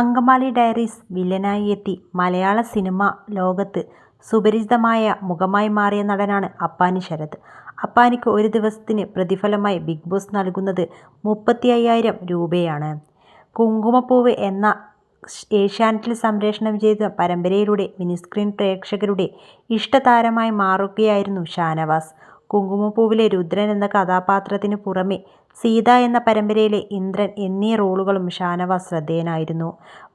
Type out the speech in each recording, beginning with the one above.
Angamaly diaries വില്ലനായി എത്തി മലയാള cinema ലോകത്ത് സുപരിചിതമായ മുഖമായി മാറിയ നടനാണ് അപ്പാനി ശരത്. അപ്പാനിക്ക് ഒരു ദിവസത്തിന് പ്രതിഫലമായി ബിഗ് ബോസ് നൽകുന്നത് മുപ്പത്തി അയ്യായിരം രൂപയാണ്. കുങ്കുമപ്പൂവ് എന്ന ഏഷ്യാനെറ്റിൽ സംപ്രേഷണം ചെയ്ത പരമ്പരയിലൂടെ മിനിസ്ക്രീൻ പ്രേക്ഷകരുടെ ഇഷ്ടതാരമായി മാറുകയായിരുന്നു ഷാനവാസ്. കുങ്കുമപ്പൂവിലെ രുദ്രൻ എന്ന കഥാപാത്രത്തിന് പുറമെ സീത എന്ന പരമ്പരയിലെ ഇന്ദ്രൻ എന്നീ റോളുകളും ഷാനവാസ് ശ്രദ്ധേയനായിരുന്നു.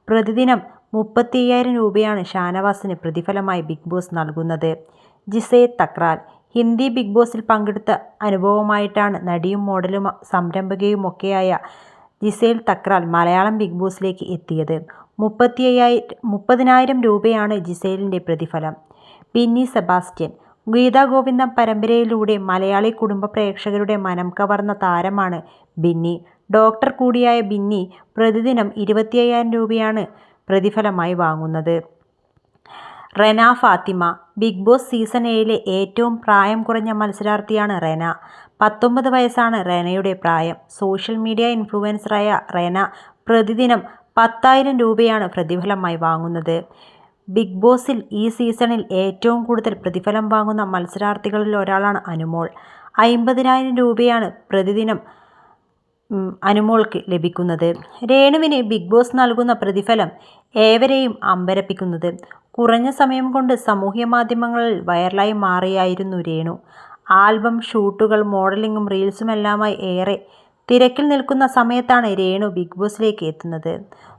പ്രതിദിനം മുപ്പത്തി അയ്യായിരം രൂപയാണ് ഷാനവാസിന് പ്രതിഫലമായി ബിഗ് ബോസ് നൽകുന്നത്. ജിസേ തക്രാൽ ഹിന്ദി ബിഗ് ബോസിൽ പങ്കെടുത്ത അനുഭവമായിട്ടാണ് നടിയും മോഡലും സംരംഭകയുമൊക്കെയായ ജിസേൽ തക്രാൽ മലയാളം ബിഗ് ബോസിലേക്ക് എത്തിയത്. മുപ്പത്തി അയ്യായിരം മുപ്പതിനായിരം രൂപയാണ് ജിസേലിന്റെ പ്രതിഫലം. പിന്നി സെബാസ്റ്റ്യൻ ഗീതാഗോവിന്ദം പരമ്പരയിലൂടെ മലയാളി കുടുംബ പ്രേക്ഷകരുടെ മനം കവർന്ന താരമാണ് ബിന്നി. ഡോക്ടർ കൂടിയായ ബിന്നി പ്രതിദിനം ഇരുപത്തി അയ്യായിരം രൂപയാണ് പ്രതിഫലമായി വാങ്ങുന്നത്. Rena Fathima big boss season ഏഴിലെ ഏറ്റവും പ്രായം കുറഞ്ഞ മത്സരാർത്ഥിയാണ് റെന. പത്തൊമ്പത് വയസ്സാണ് റെനയുടെ പ്രായം. സോഷ്യൽ മീഡിയ ഇൻഫ്ലുവൻസറായ റെന പ്രതിദിനം പത്തായിരം രൂപയാണ് പ്രതിഫലമായി വാങ്ങുന്നത്. ബിഗ് ബോസിൽ ഈ സീസണിൽ ഏറ്റവും കൂടുതൽ പ്രതിഫലം വാങ്ങുന്ന മത്സരാർത്ഥികളിൽ ഒരാളാണ് അനുമോൾ. അയ്മ്പതിനായിരം രൂപയാണ് പ്രതിദിനം അനുമോൾക്ക് ലഭിക്കുന്നത്. രേണുവിന് ബിഗ് ബോസ് നൽകുന്ന പ്രതിഫലം ഏവരെയും അമ്പരപ്പിക്കുന്നത്. കുറഞ്ഞ സമയം കൊണ്ട് സാമൂഹ്യ മാധ്യമങ്ങളിൽ വൈറലായി മാറിയായിരുന്നു രേണു. ആൽബം ഷൂട്ടുകൾ, മോഡലിംഗും റീൽസുമെല്ലാമായി ഏറെ തിരക്കിൽ നിൽക്കുന്ന സമയത്താണ് രേണു ബിഗ് ബോസിലേക്ക് എത്തുന്നത്.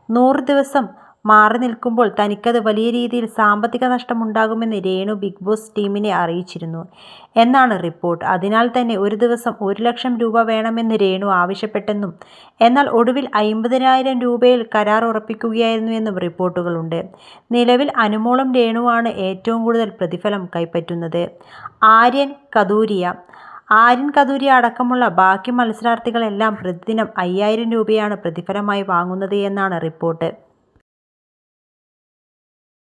നൂറ് ദിവസം മാറി നിൽക്കുമ്പോൾ തനിക്കത് വലിയ രീതിയിൽ സാമ്പത്തിക നഷ്ടമുണ്ടാകുമെന്ന് രേണു ബിഗ് ബോസ് ടീമിനെ അറിയിച്ചിരുന്നു എന്നാണ് റിപ്പോർട്ട്. അതിനാൽ തന്നെ ഒരു ദിവസം ഒരു ലക്ഷം രൂപ വേണമെന്ന് രേണു ആവശ്യപ്പെട്ടെന്നും എന്നാൽ ഒടുവിൽ അയ്മ്പതിനായിരം രൂപയിൽ കരാർ ഉറപ്പിക്കുകയായിരുന്നു എന്നും റിപ്പോർട്ടുകളുണ്ട്. നിലവിൽ അനുമോളും രേണുവാണ് ഏറ്റവും കൂടുതൽ പ്രതിഫലം കൈപ്പറ്റുന്നത്. ആര്യൻ കദൂരിയ ആര്യൻ കദൂരി അടക്കമുള്ള ബാക്കി മത്സരാർത്ഥികളെല്ലാം പ്രതിദിനം അയ്യായിരം രൂപയാണ് പ്രതിഫലമായി വാങ്ങുന്നത് എന്നാണ് റിപ്പോർട്ട്.